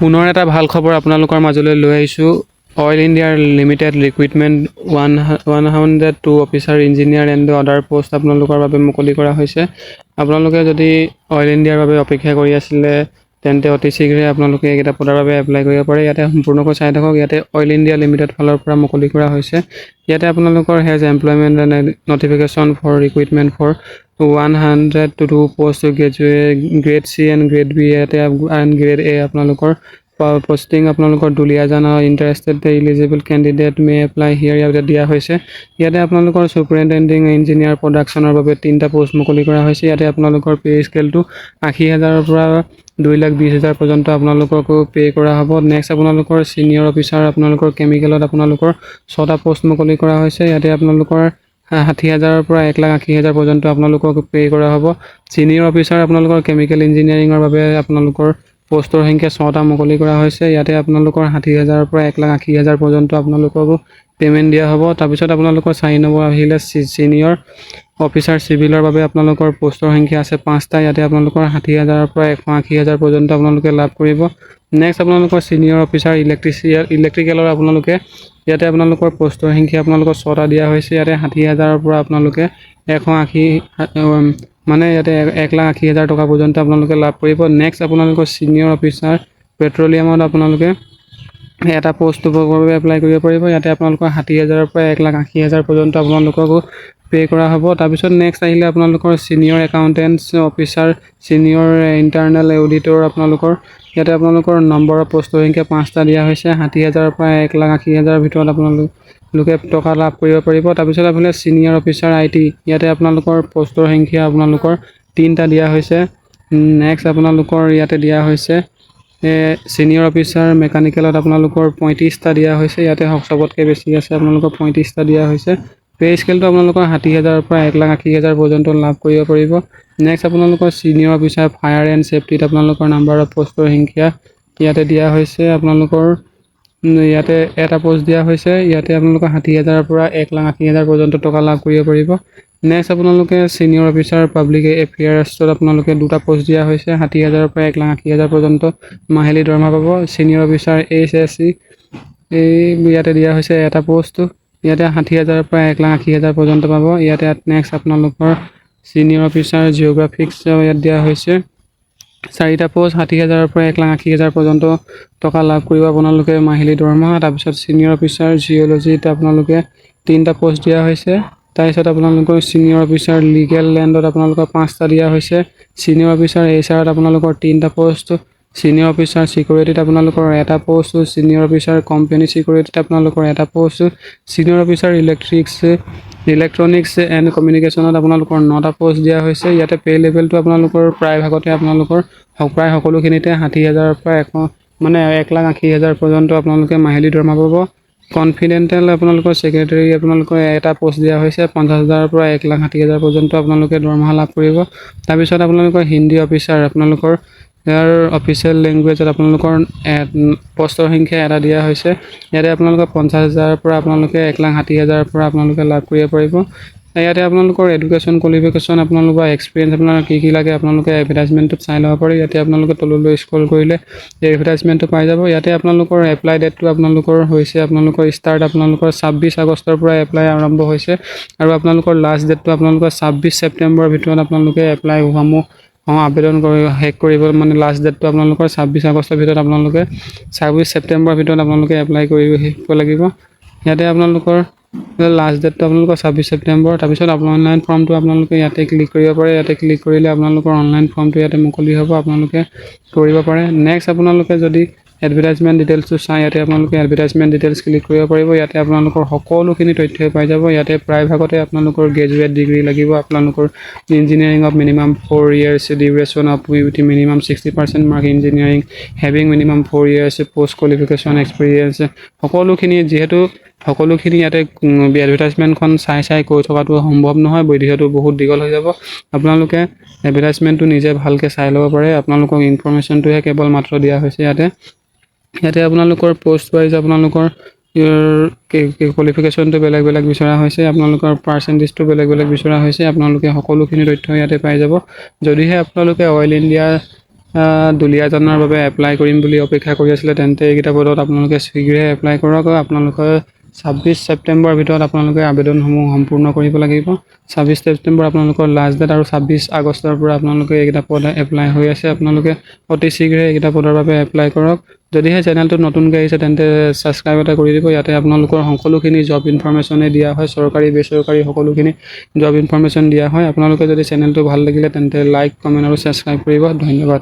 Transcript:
পুনৰ এটা ভালো খবৰ আপোনালোকৰ মাজলৈ লৈ আহিছোঁ। অইল ইণ্ডিয়াৰ limited recruitment one one hundred two officer engineer and other post আপোনালোকৰ বাবে মুকলি কৰা হৈছে। আপোনালোকে যদি অইল ইণ্ডিয়াৰ বাবে অপেক্ষা কৰি আছিলে, তেন্তে অতি শীঘ্ৰে আপোনালোকে এইকেইটা পদৰ বাবে এপ্লাই কৰিব পাৰে। ইয়াতে সম্পূৰ্ণকৈ চাই থাকক, ইয়াতে অইল ইণ্ডিয়া লিমিটেড ফালৰ পৰা মুকলি কৰা হৈছে। ইয়াতে আপোনালোকৰ has employment and notification for recruitment for one hundred two two post graduate grade C and grade B ইয়াতে এণ্ড গ্ৰেড এ আপোনালোকৰ পষ্টিং আপোনালোকৰ দুলীয়াজান আৰু interested eligible candidate may apply here ইয়াতে দিয়া হৈছে। ইয়াতে আপোনালোকৰ চুপাৰিণ্টেণ্ডিং ইঞ্জিনিয়াৰ প্ৰডাকশ্যনৰ বাবে তিনিটা পষ্ট মুকলি কৰা হৈছে। ইয়াতে আপোনালোকৰ পে স্কেলটো আশী হাজাৰৰ পৰা দুই লাখ বিছ হাজাৰ পৰ্যন্ত আপোনালোককো পে' কৰা হ'ব। নেক্সট আপোনালোকৰ ছিনিয়ৰ অফিচাৰ আপোনালোকৰ কেমিকেলত আপোনালোকৰ ছটা পষ্ট মুকলি কৰা হৈছে। ইয়াতে আপোনালোকৰ ষাঠি হাজাৰৰ পৰা এক লাখ আশী হাজাৰ পৰ্যন্ত আপোনালোকক পে' কৰা হ'ব। ছিনিয়ৰ অফিচাৰ আপোনালোকৰ কেমিকেল ইঞ্জিনিয়াৰিঙৰ বাবে আপোনালোকৰ পষ্টৰ সংখ্যা ছটা মুকলি কৰা হৈছে। ইয়াতে আপোনালোকৰ ষাঠি হাজাৰৰ পৰা এক লাখ আশী হাজাৰ পৰ্যন্ত আপোনালোককো পে'মেণ্ট দিয়া হ'ব। তাৰপিছত আপোনালোকৰ চাৰি নম্বৰ আহিলে ছিনিয়ৰ অফিচাৰ চিভিলৰ বাবে আপোনালোকৰ পষ্টৰ সংখ্যা আছে পাঁচটা। ইয়াতে আপোনালোকৰ ষাঠি হাজাৰৰ পৰা এশ আশী হাজাৰ পৰ্যন্ত আপোনালোকে লাভ কৰিব। নেক্সট আপোনালোকৰ ছিনিয়ৰ অফিচাৰ ইলেক্ট্ৰিচিয়াল ইলেক্ট্ৰিকেলৰ আপোনালোকে, ইয়াতে আপোনালোকৰ পষ্টৰ সংখ্যা আপোনালোকৰ ছটা দিয়া হৈছে। ইয়াতে ষাঠি হাজাৰৰ পৰা আপোনালোকে এশ আশী মানে ইয়াতে এক- লাখ আশী হাজাৰ টকা পৰ্যন্ত আপোনালোকে লাভ কৰিব। নেক্সট আপোনালোকৰ ছিনিয়ৰ অফিচাৰ পেট্ৰলিয়ামত আপোনালোকে এটা পষ্টৰ বাবে এপ্লাই কৰিব পাৰিব। ইয়াতে আপোনালোকৰ ষাঠি হাজাৰৰ পৰা এক লাখ আশী হাজাৰ পৰ্যন্ত আপোনালোককো পে' কৰা হ'ব। তাৰপিছত নেক্সট আহিলে আপোনালোকৰ senior accountants officer senior internal auditor আপোনালোকৰ। ইয়াতে আপোনালোকৰ নম্বৰৰ পষ্টৰ সংখ্যা পাঁচটা দিয়া হৈছে। ষাঠি হাজাৰৰ পৰা এক লাখ আশী হাজাৰৰ ভিতৰত আপোনালোকে টকা লাভ কৰিব পাৰিব। তাৰপিছত আপোনাৰ ছিনিয়ৰ অফিচাৰ আই টি ইয়াতে আপোনালোকৰ পষ্টৰ সংখ্যা আপোনালোকৰ তিনিটা দিয়া হৈছে। নেক্সট আপোনালোকৰ ইয়াতে দিয়া হৈছে ছিনিয়ৰ অফিচাৰ মেকানিকেলত আপোনালোকৰ পঁয়ত্ৰিছটা দিয়া হৈছে। ইয়াতে চবতকৈ বেছি আছে, আপোনালোকৰ পঁয়ত্ৰিছটা দিয়া হৈছে। পে' স্কেলটো আপোনালোকৰ ষাঠি হাজাৰৰ পৰা এক লাখ আশী হাজাৰ পৰ্যন্ত লাভ কৰিব পাৰিব। নেক্সট আপোনালোকৰ ছিনিয়ৰ অফিচাৰ ফায়াৰ এণ্ড ছেফটিত আপোনালোকৰ নাম্বাৰ অফ পষ্টৰ সংখ্যা ইয়াতে দিয়া হৈছে। আপোনালোকৰ ইয়াতে এটা পষ্ট দিয়া হৈছে। ইয়াতে আপোনালোকৰ ষাঠি হাজাৰৰ পৰা এক লাখ আশী হাজাৰ পৰ্যন্ত টকা লাভ কৰিব পাৰিব। নেক্সট আপোনালোকে ছিনিয়ৰ অফিচাৰ পাব্লিক এফেয়াৰ্ছত আপোনালোকে দুটা পষ্ট দিয়া হৈছে। ষাঠি হাজাৰৰ পৰা এক লাখ আশী হাজাৰ পৰ্যন্ত মাহিলী দৰমহা পাব। Senior officer H S C এই ইয়াতে দিয়া হৈছে এটা পষ্ট ইয়াতে ষাঠি হাজাৰৰ পৰা এক লাখ আশী হাজাৰ পৰ্যন্ত পাব। ইয়াতে নেক্সট আপোনালোকৰ ছিনিয়ৰ অফিচাৰ জিঅ'গ্ৰাফিক্স ইয়াত দিয়া হৈছে। চাৰিটা পষ্ট ষাঠি হাজাৰৰ পৰা এক লাখ আশী হাজাৰ পৰ্যন্ত টকা লাভ কৰিব আপোনালোকে মাহিলী দৰমহা, তাৰপিছত ছিনিয়ৰ অফিচাৰ জিঅ'লজিত আপোনালোকে তিনিটা পষ্ট দিয়া হৈছে। তাৰপিছত আপোনালোকৰ ছিনিয়ৰ অফিচাৰ লিগেল লেণ্ডত আপোনালোকৰ পাঁচটা দিয়া হৈছে। ছিনিয়ৰ অফিচাৰ এইচ আৰত আপোনালোকৰ তিনিটা পষ্ট ছিনিয়ৰ অফিচাৰ ছিকিউৰিটিত আপোনালোকৰ এটা পষ্ট ছিনিয়ৰ অফিচাৰ কোম্পানী ছিকিউৰিটিত আপোনালোকৰ এটা post senior officer electrics electronics and কমিউনিকেশ্যনত আপোনালোকৰ নটা পষ্ট দিয়া হৈছে। ইয়াতে পে' লেভেলটো আপোনালোকৰ প্ৰায়ভাগতে আপোনালোকৰ প্ৰায় সকলোখিনিতে ষাঠি হাজাৰৰ পৰা এশ মানে এক লাখ আশী হাজাৰ পৰ্যন্ত আপোনালোকে মাহিলী দৰমহা পাব। কনফিডেণ্টেল আপোনালোকৰ ছেক্ৰেটাৰী আপোনালোকৰ এটা পষ্ট দিয়া হৈছে, পঞ্চাছ হাজাৰৰ পৰা এক লাখ ষাঠি হাজাৰ পৰ্যন্ত আপোনালোকে দৰমহা লাভ কৰিব। তাৰপিছত আপোনালোকৰ হিন্দী অফিচাৰ আপোনালোকৰ ইয়াৰ অফিচিয়েল লেংগুৱেজত আপোনালোকৰ পষ্টৰ সংখ্যা এটা দিয়া হৈছে। ইয়াতে আপোনালোকৰ পঞ্চাছ হাজাৰৰ পৰা আপোনালোকে এক লাখ ষাঠি হাজাৰৰ পৰা আপোনালোকে লাভ কৰিব পাৰিব। ইয়াতে আপোনালোকৰ এডুকেশ্যন কোৱালিফিকেশ্যন আপোনালোকৰ এক্সপিৰিয়েঞ্চ আপোনাৰ কি কি লাগে আপোনালোকে এডভাৰটাইজমেণ্টটোত চাই ল'ব পাৰে। ইয়াতে আপোনালোকে তললৈ স্ক্ৰল কৰিলে এডভাৰটাইজমেণ্টটো পাই যাব। ইয়াতে আপোনালোকৰ এপ্লাই ডেটটো আপোনালোকৰ হৈছে, আপোনালোকৰ ষ্টাৰ্ট আপোনালোকৰ ছাব্বিছ আগষ্টৰ পৰা এপ্লাই আৰম্ভ হৈছে। আৰু আপোনালোকৰ লাষ্ট ডেটটো আপোনালোকৰ ছাব্বিছ ছেপ্টেম্বৰৰ ভিতৰত আপোনালোকে এপ্লাই সমূহ অঁ আবেদন কৰি শেষ কৰিব মানে লাষ্ট ডেটটো আপোনালোকৰ ছাব্বিছ আগষ্টৰ ভিতৰত আপোনালোকে, ছাব্বিছ ছেপ্টেম্বৰৰ ভিতৰত আপোনালোকে এপ্লাই কৰিব লাগিব। ইয়াতে আপোনালোকৰ লাষ্ট ডেটটো আপোনালোকৰ ছাব্বিছ ছেপ্টেম্বৰ, তাৰপিছত আপোনাৰ অনলাইন ফৰ্মটো আপোনালোকে ইয়াতে ক্লিক কৰিব পাৰে। ইয়াতে ক্লিক কৰিলে আপোনালোকৰ অনলাইন ফৰ্মটো ইয়াতে মুকলি হ'ব, আপোনালোকে কৰিব পাৰে। নেক্সট আপোনালোকে যদি এডভাৰটাইজমেণ্ট ডিটেইলছটো চাই ইয়াতে আপোনালোকে এডভাৰটাইজমেণ্ট ডিটেইলছ ক্লিক কৰিব পাৰিব। ইয়াতে আপোনালোকৰ সকলোখিনি তথ্যই পাই যাব। ইয়াতে প্ৰায়ভাগতে আপোনালোকৰ গ্ৰেজুৱেট ডিগ্ৰী লাগিব আপোনালোকৰ engineering of minimum four years duration of with minimum sixty percent mark engineering having minimum four years post qualification experience সকলোখিনি যিহেতু সকলোখিনি ইয়াতে এডভাৰটাইজমেণ্টখন চাই চাই কৈ থকাটো সম্ভৱ নহয় বৈধটো বহুত দীঘল হৈ যাব। আপোনালোকে এডভাৰটাইজমেণ্টটো নিজে ভালকৈ চাই ল'ব পাৰে। আপোনালোকক ইনফৰ্মেশ্যনটোহে কেৱল মাত্ৰ দিয়া হৈছে ইয়াতে। ইয়াতে আপোনালোকৰ পষ্ট ৱাইজ আপোনালোকৰ কোৱালিফিকেশ্যনটো বেলেগ বেলেগ বিচৰা হৈছে, আপোনালোকৰ পাৰ্চেণ্টেজটো বেলেগ বেলেগ বিচৰা হৈছে, আপোনালোকে সকলোখিনি তথ্য ইয়াতে পাই যাব। যদিহে আপোনালোকে অইল ইণ্ডিয়া দুলীয়াজানৰ বাবে এপ্লাই কৰিম বুলি অপেক্ষা কৰি আছিলে, তেন্তে এইকেইটা পদত আপোনালোকে শীঘ্ৰে এপ্লাই কৰক আৰু আপোনালোকে ছাব্বিছ ছেপ্টেম্বৰৰ ভিতৰত আপোনালোকে আবেদনসমূহ সম্পূৰ্ণ কৰিব লাগিব। ছাব্বিছ ছেপ্টেম্বৰ আপোনালোকৰ লাষ্ট ডেট আৰু ছাব্বিছ আগষ্টৰ পৰা আপোনালোকে এইকেইটা পদ এপ্লাই হৈ আছে। আপোনালোকে অতি শীঘ্ৰে এইকেইটা পদৰ বাবে এপ্লাই কৰক। যদিহে চেনেলটোত নতুনকৈ আহিছে, তেন্তে ছাবস্ক্ৰাইব এটা কৰি দিব। ইয়াতে আপোনালোকৰ সকলোখিনি জব ইনফৰমেশ্যনেই দিয়া হয়। চৰকাৰী, বেচৰকাৰী সকলোখিনি জব ইনফৰমেশ্যন দিয়া হয়। আপোনালোকে যদি চেনেলটো ভালো লাগিলে, তেন্তে লাইক কমেণ্ট আৰু ছাবস্ক্ৰাইব কৰিব। ধন্যবাদ।